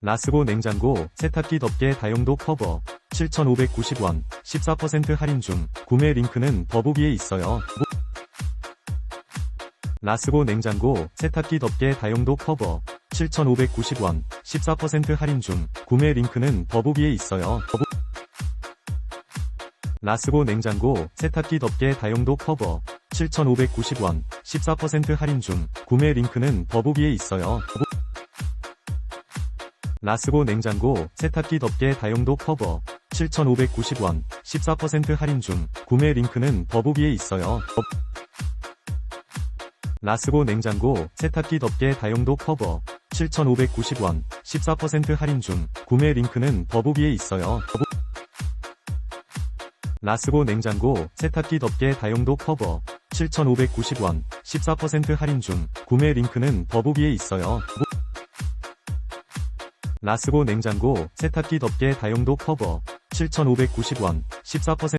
라스고 냉장고 세탁기 덮개 다용도 커버 7,590원 14% 할인 중 구매 링크는 더보기에 있어요. 라스고 냉장고 세탁기 덮개 다용도 커버 7,590원 14% 할인 중 구매 링크는 더보기에 있어요. 라스고 냉장고 세탁기 덮개 다용도 커버 7,590원 14% 할인 중 구매 링크는 더보기에 있어요. 라스고 냉장고 세탁기 덮개 다용도 커버 7,590원 14% 할인 중 구매 링크는 더보기에 있어요. 더- 라스고 냉장고 세탁기 덮개 다용도 커버 7,590원 14% 할인 중 구매 링크는 더보기에 있어요. 라스고 냉장고 세탁기 덮개 다용도 커버 7,590원 14% 할인 중 구매 링크는 더보기에 있어요. 라스고 냉장고 세탁기 덮개 다용도 커버. 7,590원 14%